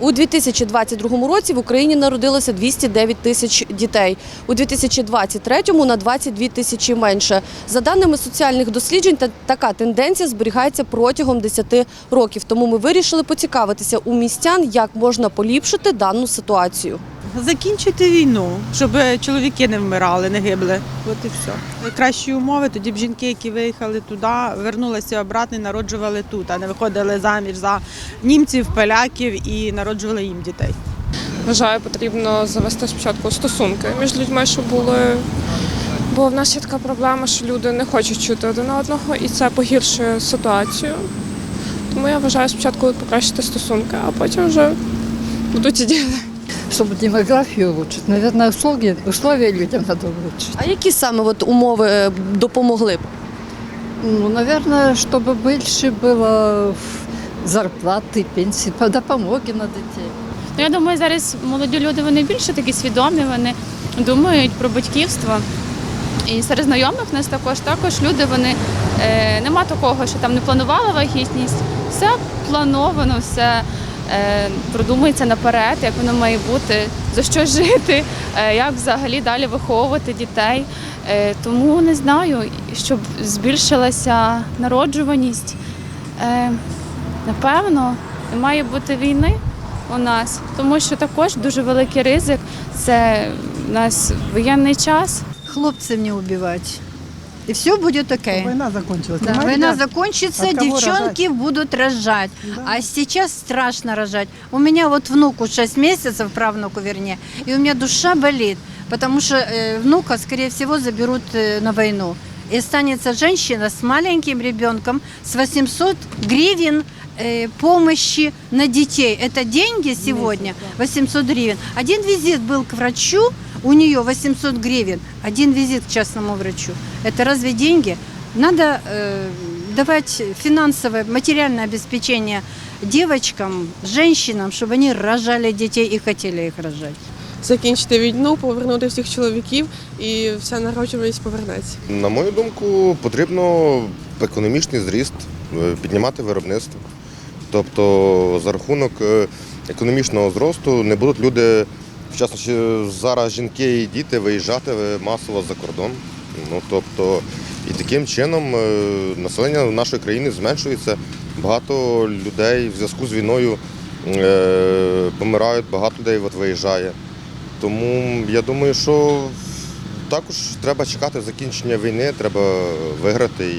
У 2022 році в Україні народилося 209 тисяч дітей. У 2023-му на 22 тисячі менше. За даними соціальних досліджень, така тенденція зберігається протягом 10 років. Тому ми вирішили поцікавитися у містян, як можна поліпшити дану ситуацію. Закінчити війну, щоб чоловіки не вмирали, не гибли. От і все. Найкращі умови, тоді б жінки, які виїхали туди, вернулися обратно і народжували тут, а не виходили заміж за німців, поляків і народжували їм дітей. Вважаю, потрібно завести спочатку стосунки між людьми, щоб були. Бо в нас є така проблема, що люди не хочуть чути один одного, і це погіршує ситуацію. Тому я вважаю спочатку покращити стосунки, а потім вже будуть і діли Чтобы демографию улучшить, наверное, услуги, условия людям надо улучшить. А які саме от умови е, допомогли б? Ну, наверное, чтобы больше было зарплаты, пенсии, допомоги на детей. Ну, я думаю, зараз молоді люди вони більше такі свідомі, вони думають про батьківство. І серед знайомих в нас також також люди вони е, нема такого, що там не планувала вагітність. Все плановано, все е, продумується наперед, як воно має бути, за що жити, е, як взагалі далі виховувати дітей. Е, тому не знаю, щоб збільшилася народжуваність. Е, напевно, не має бути війни у нас, тому що також дуже великий ризик. Це у нас воєнний час. хлопцев не убивать. И все будет окей. Война закончилась. Да, понимаете, война да? закончится, От девчонки будут рожать. А сейчас страшно рожать. У меня вот внуку 6 месяцев, правнуку вернее, и у меня душа болит, потому что э, внука, скорее всего, заберут э, на войну. И останется женщина с маленьким ребенком с 800 гривен э, помощи на детей. Это деньги сегодня, 800 гривен. Один визит был к врачу, у нее 800 гривен, один визит к частному врачу. Это разве деньги? Надо э, давать финансовое, материальное обеспечение девочкам, женщинам, чтобы они рожали детей и хотели их рожать. Закінчити війну, повернути всіх чоловіків і вся народжуваність повернеться. На мою думку, потрібно економічний зріст, е, піднімати виробництво. Тобто за рахунок е, економічного зросту не будуть люди, в частності зараз жінки і діти виїжджати масово за кордон. Ну тобто, і таким чином е, населення нашої країни зменшується. Багато людей в зв'язку з війною е, помирають, багато людей от виїжджає. Тому я думаю, що також треба чекати закінчення війни, треба виграти